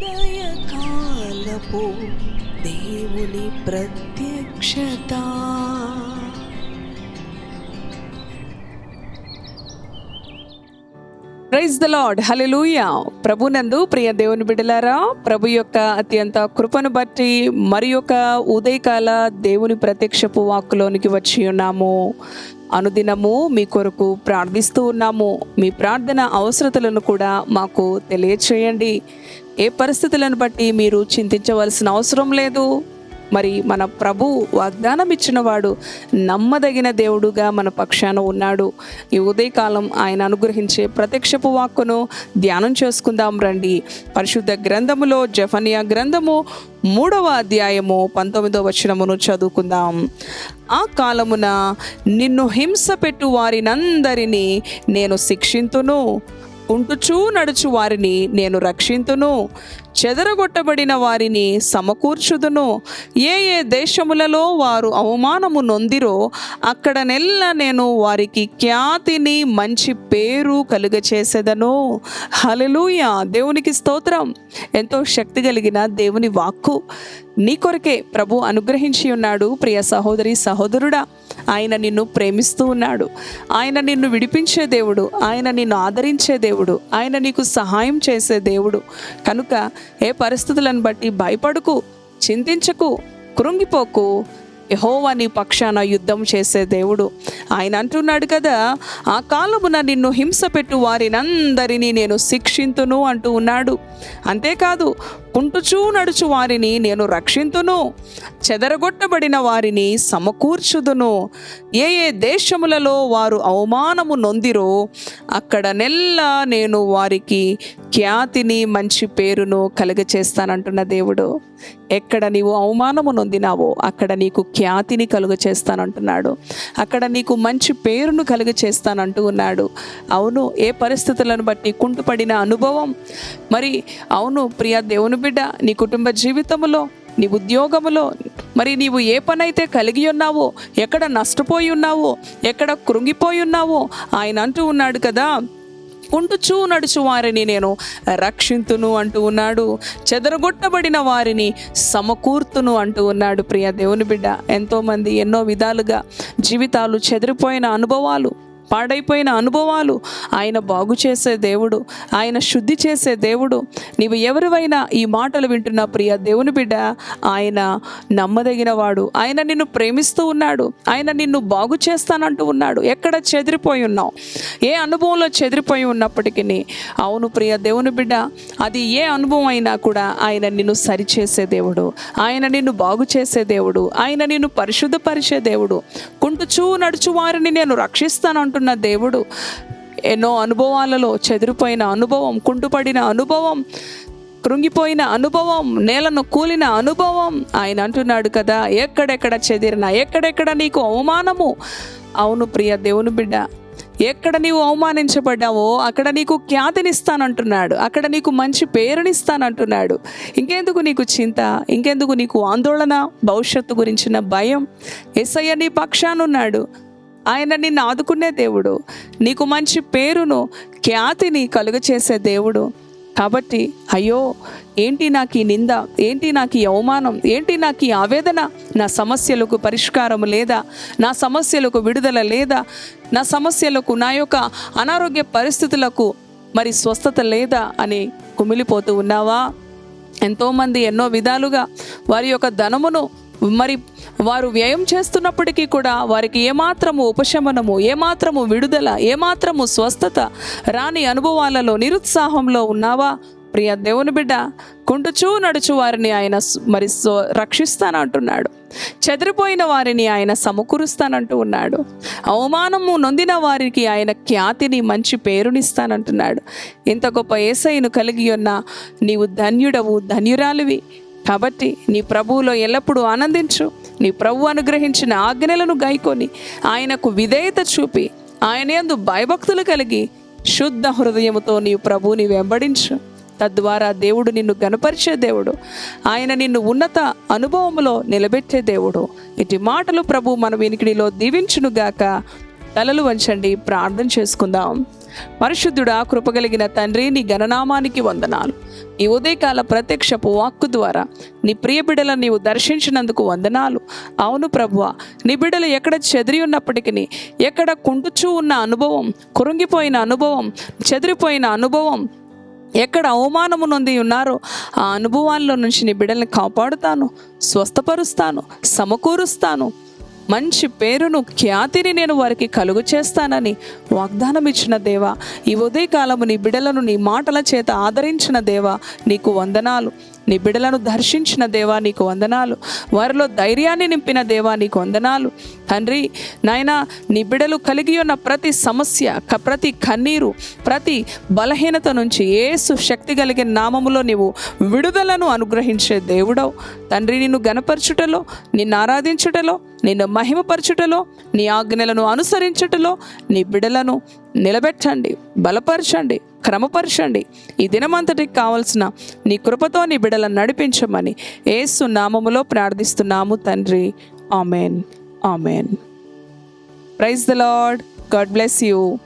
ఉదయకాలపు దేవుని ప్రత్యక్షత. ప్రైజ్ ద లాడ్ హల్లెలూయా ప్రభునందు ప్రియ దేవుని బిడ్డలారా ప్రభు యొక్క అత్యంత కృపను బట్టి మరి యొక్క ఉదయకాల దేవుని ప్రత్యక్షపు వాక్కులోనికి వచ్చి ఉన్నాము. అనుదినము మీ కొరకు ప్రార్థిస్తూ ఉన్నాము. మీ ప్రార్థన అవసరతలను కూడా మాకు తెలియచేయండి. ఏ పరిస్థితులను బట్టి మీరు చింతించవలసిన అవసరం లేదు. మరి మన ప్రభు వాగ్దానం ఇచ్చినవాడు నమ్మదగిన దేవుడుగా మన పక్షాన ఉన్నాడు. ఈ ఉదయకాలం ఆయన అనుగ్రహించే ప్రత్యక్షపు వాక్కును ధ్యానం చేసుకుందాం రండి. పరిశుద్ధ గ్రంథములో జఫనియా గ్రంథము మూడవ అధ్యాయము పంతొమ్మిదవ వచనమును చదువుకుందాం. ఆ కాలమున నిన్ను హింస పెట్టు వారినందరినీ నేను శిక్షింతును. ఉంటుచూ నడుచు వారిని నేను రక్షింతును. చెదరగొట్టబడిన వారిని సమకూర్చుదును. ఏ ఏ దేశములలో వారు అవమానము నొందిరో అక్కడ నెల్ల నేను వారికి ఖ్యాతిని మంచి పేరు కలుగచేసేదను. హలలుయ దేవునికి స్తోత్రం. ఎంతో శక్తి కలిగిన దేవుని వాక్కు నీ కొరకే ప్రభు అనుగ్రహించి ఉన్నాడు. ప్రియ సహోదరి సహోదరుడా ఆయన నిన్ను ప్రేమిస్తూ ఉన్నాడు. ఆయన నిన్ను విడిపించే దేవుడు. ఆయన నిన్ను ఆదరించే దేవుడు. ఆయన నీకు సహాయం చేసే దేవుడు. కనుక ఏ పరిస్థితులను బట్టి భయపడుకు చింతించకు కృంగిపోకు. యహోవా నీ పక్షాన యుద్ధం చేసే దేవుడు. ఆయన అంటున్నాడు కదా ఆ కాలమున నిన్ను హింస పెట్టు వారినందరినీ నేను శిక్షింతును అంటూ ఉన్నాడు. అంతేకాదు కుంటుచూ నడుచు వారిని నేను రక్షింతును. చెదరగొట్టబడిన వారిని సమకూర్చుదును. ఏ ఏ దేశములలో వారు అవమానము నొందిరో అక్కడ నెల్ల నేను వారికి ఖ్యాతిని మంచి పేరును కలుగచేస్తానంటున్న దేవుడు. ఎక్కడ నీవు అవమానము నొందినావో అక్కడ నీకు ఖ్యాతిని కలుగ చేస్తానంటున్నాడు అక్కడ నీకు మంచి పేరును కలుగ చేస్తానంటూ ఉన్నాడు. అవును ఏ పరిస్థితులను బట్టి కుంటుపడిన అనుభవం? మరి అవును ప్రియ దేవుని బిడ్డ నీ కుటుంబ జీవితంలో నీ ఉద్యోగములో మరి నీవు ఏ పనైతే కలిగి ఉన్నావో ఎక్కడ నష్టపోయి ఉన్నావో ఎక్కడ కృంగిపోయి ఉన్నావో ఆయన అంటూ ఉన్నాడు కదా. కుంటుచూ నడుచు వారిని నేను రక్షింతును అంటూ ఉన్నాడు. చెదరగొట్టబడిన వారిని సమకూర్తును అంటూ ఉన్నాడు ప్రియ దేవుని బిడ్డ. ఎంతోమంది ఎన్నో విధాలుగా జీవితాలు చెదిరిపోయిన అనుభవాలు పాడైపోయిన అనుభవాలు ఆయన బాగు చేసే దేవుడు ఆయన శుద్ధి చేసే దేవుడు. నీవు ఎవరివైనా ఈ మాటలు వింటున్న ప్రియ దేవుని బిడ్డ ఆయన నమ్మదగిన వాడు ఆయన నిన్ను ప్రేమిస్తూ ఉన్నాడు. ఆయన నిన్ను బాగు చేస్తానంటూ ఉన్నాడు. ఎక్కడ చెదిరిపోయి ఉన్నావు? ఏ అనుభవంలో చెదిరిపోయి ఉన్నప్పటికీ అవును ప్రియ దేవుని బిడ్డ అది ఏ అనుభవం అయినా కూడా ఆయన నిన్ను సరిచేసే దేవుడు. ఆయన నిన్ను బాగు చేసే దేవుడు. ఆయన నిన్ను పరిశుద్ధపరిచే దేవుడు. కుంటుచూ నడుచు వారిని నేను రక్షిస్తాను రక్షిస్తానంటున్న దేవుడు ఎన్నో అనుభవాలలో చెదిరిపోయిన అనుభవం కుంటుపడిన అనుభవం కృంగిపోయిన అనుభవం నేలను కూలిన అనుభవం. ఆయన అంటున్నాడు కదా ఎక్కడెక్కడ చెదిరిన ఎక్కడెక్కడ నీకు అవమానము? అవును ప్రియ దేవుని బిడ్డ ఎక్కడ నీవు అవమానించబడ్డావో అక్కడ నీకు ఖ్యాతినిస్తానంటున్నాడు అక్కడ నీకు మంచి పేరునిస్తానంటున్నాడు. ఇంకెందుకు నీకు చింత? ఇంకెందుకు నీకు ఆందోళన భవిష్యత్తు గురించిన భయం? ఎస్ఐ నీ పక్షానున్నాడు. ఆయన నిన్ను ఆదుకునే దేవుడు. నీకు మంచి పేరును ఖ్యాతిని కలుగచేసే దేవుడు. కాబట్టి అయ్యో ఏంటి నాకు ఈ నింద? ఏంటి నాకు ఈ అవమానం? ఏంటి నాకు ఈ ఆవేదన? నా సమస్యలకు పరిష్కారం లేదా? నా సమస్యలకు విడుదల లేదా? నా సమస్యలకు నా యొక్క అనారోగ్య పరిస్థితులకు మరి స్వస్థత లేదా అని కుమిలిపోతూ ఉన్నావా? ఎంతోమంది ఎన్నో విధాలుగా వారి యొక్క ధనమును మరి వారు వ్యయం చేస్తున్నప్పటికీ కూడా వారికి ఏమాత్రము ఉపశమనము ఏమాత్రము విడుదల ఏమాత్రము స్వస్థత రాని అనుభవాలలో నిరుత్సాహంలో ఉన్నావా? ప్రియ దేవుని బిడ్డ కుంటుచూ నడుచు వారిని ఆయన మరి రక్షిస్తానంటున్నాడు. చెదిరిపోయిన వారిని ఆయన సమకూరుస్తానంటూ ఉన్నాడు. అవమానము నొందిన వారికి ఆయన ఖ్యాతిని మంచి పేరునిస్తానంటున్నాడు. ఇంత గొప్ప ఏసైను కలిగి ఉన్న నీవు ధన్యుడవు ధన్యురాలివి. కాబట్టి నీ ప్రభువులో ఎల్లప్పుడూ ఆనందించు. నీ ప్రభు అనుగ్రహించిన ఆజ్ఞలను గైకొని ఆయనకు విధేయత చూపి ఆయన యందు భయభక్తులు కలిగి శుద్ధ హృదయముతో నీ ప్రభువుని వెంబడించు. తద్వారా దేవుడు నిన్ను గనపరిచే దేవుడు. ఆయన నిన్ను ఉన్నత అనుభవములో నిలబెట్టే దేవుడు. ఇటు మాటలు ప్రభు మన వినికిడిలో దీవించునుగాక. తలలు వంచండి. ప్రార్థన చేసుకుందాం. పరిశుద్ధుడా కృపగలిగిన తండ్రి నీ గణనామానికి వందనాలు. ఈ ఉదయకాల ప్రత్యక్షపు వాక్కు ద్వారా నీ ప్రియ బిడ్డలను నీవు దర్శించినందుకు వందనాలు. అవును ప్రభువ నీ బిడ్డలు ఎక్కడ చెదిరి ఉన్నప్పటికీ ఎక్కడ కుంటుచూ ఉన్న అనుభవం కురుంగిపోయిన అనుభవం చెదిరిపోయిన అనుభవం ఎక్కడ అవమానము నొంది ఉన్నారో ఆ అనుభవాల్లో నుంచి నీ బిడ్డల్ని కాపాడుతాను స్వస్థపరుస్తాను సమకూరుస్తాను. మంచి పేరును ఖ్యాతిని నేను వారికి కలుగు చేస్తానని వాగ్దానం ఇచ్చిన దేవా ఈ ఉదయకాలము నీ బిడలను నీ మాటల చేత ఆదరించిన దేవా నీకు వందనాలు. నీ బిడలను దర్శించిన దేవా నీకు వందనాలు. వారిలో ధైర్యాన్ని నింపిన దేవా నీకు వందనాలు. తండ్రి నాయన నీ బిడలు కలిగి ఉన్న ప్రతి సమస్య క- ప్రతి కన్నీరు ప్రతి బలహీనత నుంచి ఏసు శక్తి కలిగిన నామములో నీవు విడుదలను అనుగ్రహించే దేవుడవు. తండ్రి నిన్ను గనపరచుటలో నిన్ను ఆరాధించుటలో నిన్ను మహిమపరచుటలో నీ ఆజ్ఞలను అనుసరించుటలో నీ బిడలను నిలబెట్టండి బలపరచండి క్రమపరచండి. ఈ దినమంతటికి కావలసిన నీ కృపతో నీ బిడలను నడిపించమని ఏసు నామములో ప్రార్థిస్తున్నాము తండ్రి. Amen. Amen. Praise the Lord. God bless you.